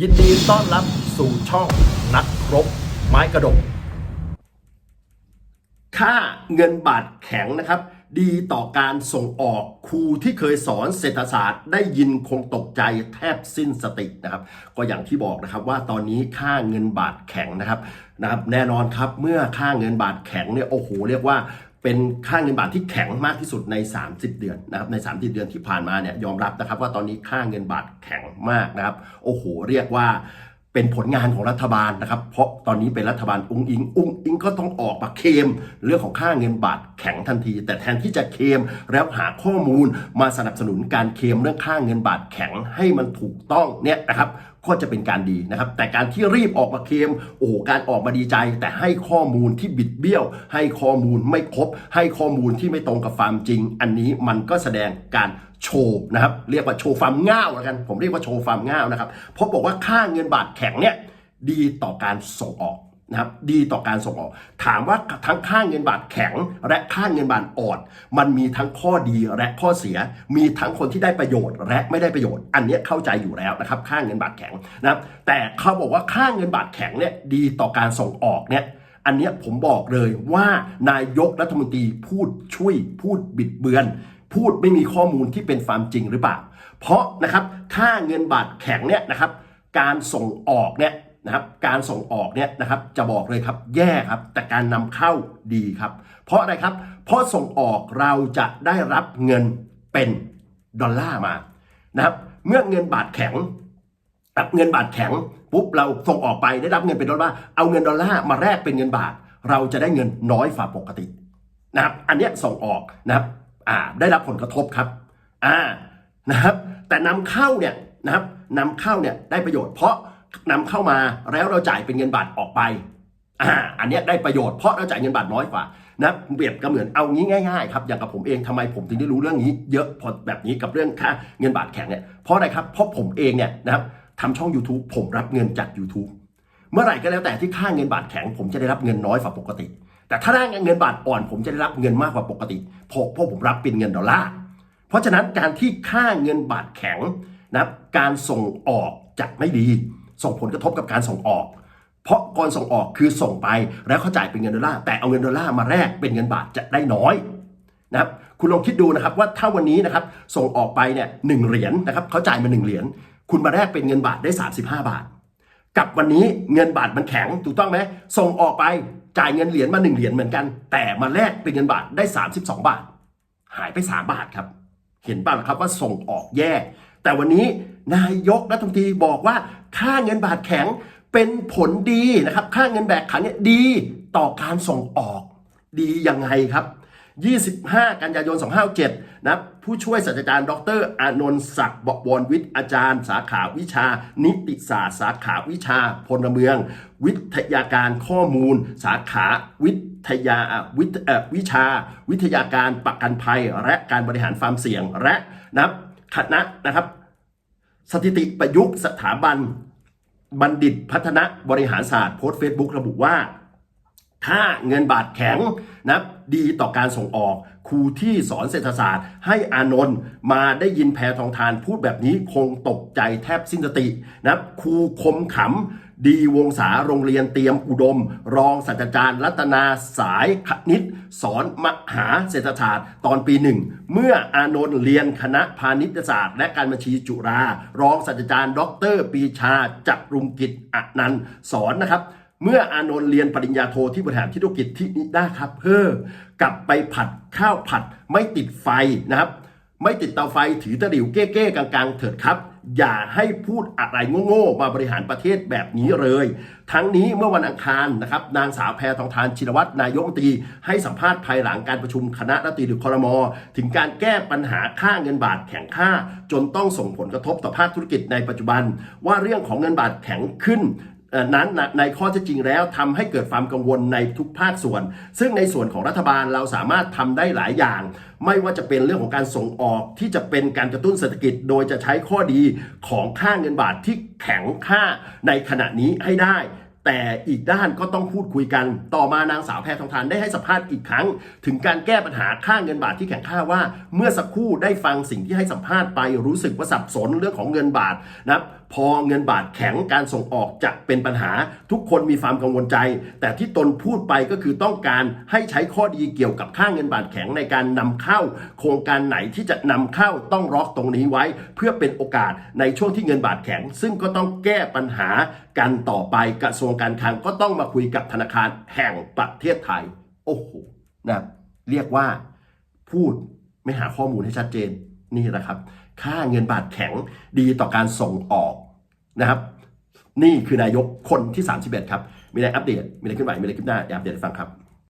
ยินดีต้อนรับสู่ช่องนักรบไม้กระดก ค่าเงินบาทแข็งนะครับ ดีต่อการส่งออกครูที่เคยสอนเศรษฐศาสตร์ ได้ยินคงตกใจแทบสิ้นสตินะครับ ก็อย่างที่บอกนะครับว่าตอนนี้ค่าเงินบาทแข็งนะครับนะครับ แน่นอนครับเมื่อค่าเงินบาทแข็งเนี่ยโอ้โหเรียกว่า เป็นค่าเงินบาทที่แข็งมากที่สุดใน 30 เดือนนะครับใน 30 เดือนที่ผ่านมาเนี่ยยอมรับนะครับว่าตอนนี้ค่าเงินบาทแข็งมากนะครับ โอ้โห เรียกว่าเป็นผลงานของรัฐบาลนะครับ เพราะตอนนี้เป็นรัฐบาลอุ้งอิง อุ้งอิงก็ต้องออกมาเคมเรื่องของค่าเงินบาทแข็งทันที แต่แทนที่จะเคมแล้วหาข้อมูลมาสนับสนุนการเคมเรื่องค่าเงินบาทแข็งให้มันถูกต้องเนี่ยนะครับ ก็จะเป็นการดีนะครับ แต่การที่รีบออกมาเคลมโอ้โหการออกมาดีใจ แต่ให้ข้อมูลที่บิดเบี้ยว ให้ข้อมูลไม่ครบ ให้ข้อมูลที่ไม่ตรงกับความจริง อันนี้มันก็แสดงการโชว์นะครับเรียกว่าโชว์ความง่าวแล้วกัน ผมเรียกว่าโชว์ความง่าวนะครับเพราะบอกว่าค่าเงินบาทแข็งเนี่ยดีต่อการส่งออก นะครับดีต่อการส่งออก ถามว่าทั้งค่าเงินบาทแข็ง และค่าเงินบาทอ่อน มันมีทั้งข้อดีและข้อเสีย มีทั้งคนที่ได้ประโยชน์ และไม่ได้ประโยชน์ อันนี้เข้าใจอยู่แล้วนะครับค่าเงินบาทแข็งนะครับแต่เขาบอกว่าค่าเงินบาทแข็งเนี่ยดีต่อการส่งออกเนี่ยอันนี้ผมบอกเลยว่านายกรัฐมนตรีพูดช่วยพูดบิดเบือน พูดไม่มีข้อมูลที่เป็นความจริงหรือเปล่า เพราะนะครับค่าเงินบาทแข็งเนี่ยนะครับการส่งออกเนี่ย นะครับการส่งออกเนี่ยนะครับจะบอกเลยครับแย่ครับ แต่การนำเข้าดีครับ เพราะอะไรครับ เพราะส่งออกเราจะได้รับเงินเป็นดอลลาร์มานะครับเมื่อเงินบาทแข็งรับเงินบาทแข็งปุ๊บเราส่งออกไปได้รับเงินเป็นดอลลาร์เอาเงินดอลลาร์มาแลกเป็นเงินบาท เราจะได้เงินน้อยฝ่าปกตินะครับอันนี้ส่งออกนะครับอ่าได้รับผลกระทบครับอ่านะครับแต่นำเข้าเนี่ยนะครับนำเข้าเนี่ยได้ประโยชน์เพราะ นำเข้ามาแล้วเราจ่ายเป็นเงินบาทออกไปอ่าอันนี้ได้ประโยชน์เพราะเราจ่ายเงินบาทน้อยกว่านะเปรียบก็เหมือนเอางี้ง่ายๆครับอย่างกับผมเองทำไมผมถึงได้รู้เรื่องนี้ เยอะพอแบบนี้กับเรื่องค่าเงินบาทแข็งเนี่ยเพราะอะไรครับเพราะผมเองเนี่ยนะครับทำช่อง YouTube ผมรับเงินจาก YouTube เมื่อไหร่ก็แล้วแต่ที่ค่าเงินบาทแข็ง ผมจะได้รับเงินน้อยกว่าปกติ แต่ถ้าได้เงินบาทอ่อน ผมจะได้รับเงินมากกว่าปกติเพราะเพราะผมรับเป็นเงินดอลลาร์เพราะฉะนั้นการที่ค่าเงินบาทแข็งนะการส่งออกจะไม่ดี ส่งผลกระทบกับการส่งออก เพราะก่อนส่งออกคือส่งไปแล้วเขาจ่ายเป็นเงินดอลลาร์แต่เอาเงินดอลลาร์มาแลกเป็นเงินบาทจะได้น้อยนะครับคุณลองคิดดูนะครับว่าถ้าวันนี้นะครับส่งออกไปเนี่ยหนึ่งเหรียญนะครับเขาจ่ายมาหนึ่งเหรียญคุณมาแลกเป็นเงินบาทได้ 35 บาท กับวันนี้เงินบาทมันแข็งถูกต้องไหมส่งออกไปจ่ายเงินเหรียญมาหนึ่งเหรียญเหมือนกัน แต่มาแลกเป็นเงินบาทได้ 32 บาท หายไป 3 บาทครับ เห็นป่ะล่ะครับว่าส่งออกแย่ แต่วันนี้นายกรัฐมนตรีบอกว่า ค่าเงินบาทแข็งเป็นผลดีนะครับ ค่าเงินบาทแข็งเนี่ยดีต่อการส่งออก ดียังไงครับ 25 กันยายน 257นะครับผู้ช่วยศาสตราจารย์ ดรอานนท์ศักดิ์บวรวิทย์อาจารย์ สาขาวิชา นิติศาสตร์ สาขาวิชาพลเมือง วิทยาการข้อมูล สาขาวิทยาวิทวิชา วิทยาการประกันภัย และการบริหารความเสี่ยงและนับคณะนะครับ สถิติประยุกต์สถาบัน บัณฑิตพัฒนบริหารศาสตร์โพสต์เฟซบุ๊กระบุว่า ถ้าเงินบาทแข็งนับดีต่อการส่งออก ครูที่สอนเศรษฐศาสตร์ ให้อานนท์มาได้ยินแพรทองทานพูดแบบนี้คงตกใจแทบสิ้นสตินะครับครูคมขำ ดีวงศาโรงเรียนเตรียมอุดม รองศาสตราจารย์รัตนาสายคณิต สอนมหาเศรษฐศาสตร์ตอนปีหนึ่ง เมื่ออานนท์เรียนคณะพาณิชยศาสตร์ และการบัญชีจุฬารองศาสตราจารย์ ดรปีชาจักรุงกิจอนันต์สอนนะครับ เมื่ออานนท์เรียนปริญญาโทที่บริหารธุรกิจที่นิด้าครับเฮ้อกลับไปผัดข้าวผัดไม่ติดไฟนะครับ ไม่ติดเตาไฟถือตะหลิวเก้ๆกลางๆ เถิดครับ อย่าให้พูดอะไรโง่ๆมาบริหารประเทศแบบนี้เลย ทั้งนี้เมื่อวันอังคารนะครับนางสาวแพทองทานชินวัตรนายกตีให้สัมภาษณ์ภายหลังการประชุมคณะรัฐมนตรีหรือคอรมอถึงการแก้ปัญหาค่าเงินบาทแข็งค่า จนต้องส่งผลกระทบต่อภาคธุรกิจในปัจจุบัน ว่าเรื่องของเงินบาทแข็งขึ้น นั้นในข้อเท็จจริงแล้วทำให้เกิดความกังวลในทุกภาคส่วน ซึ่งในส่วนของรัฐบาลเราสามารถทำได้หลายอย่าง ไม่ว่าจะเป็นเรื่องของการส่งออกที่จะเป็นการกระตุ้นเศรษฐกิจ โดยจะใช้ข้อดีของค่าเงินบาทที่แข็งค่าในขณะนี้ให้ได้แต่อีกด้านก็ต้องพูดคุยกัน ต่อมานางสาวแพทองทานได้ให้สัมภาษณ์อีกครั้ง ถึงการแก้ปัญหาค่าเงินบาทที่แข็งค่าว่า เมื่อสักครู่ได้ฟังสิ่งที่ให้สัมภาษณ์ไปรู้สึกว่าสับสนเรื่องของเงินบาทนะครับ พอเงินบาทแข็งการส่งออกจะเป็นปัญหาทุกคนมีความกังวลใจ แต่ที่ตนพูดไปก็คือต้องการให้ใช้ข้อดีเกี่ยวกับค่าเงินบาทแข็งในการนำเข้า โครงการไหนที่จะนำเข้าต้องล็อกตรงนี้ไว้ เพื่อเป็นโอกาสในช่วงที่เงินบาทแข็ง ซึ่งก็ต้องแก้ปัญหากันต่อไปกระทรวงการคลังก็ต้องมาคุยกับธนาคารแห่งประเทศไทย โอ้โหนะเรียกว่าพูดไม่หาข้อมูลให้ชัดเจน นี่แหละครับ ค่าเงินบาทแข็งดีต่อการส่งออกนะครับ นี่คือนายกคนที่ 31 ครับ มีอะไรอัปเดต มีอะไรขึ้นไหวมีอะไรขึ้นหน้าอยากอัปเดตให้ฟังครับ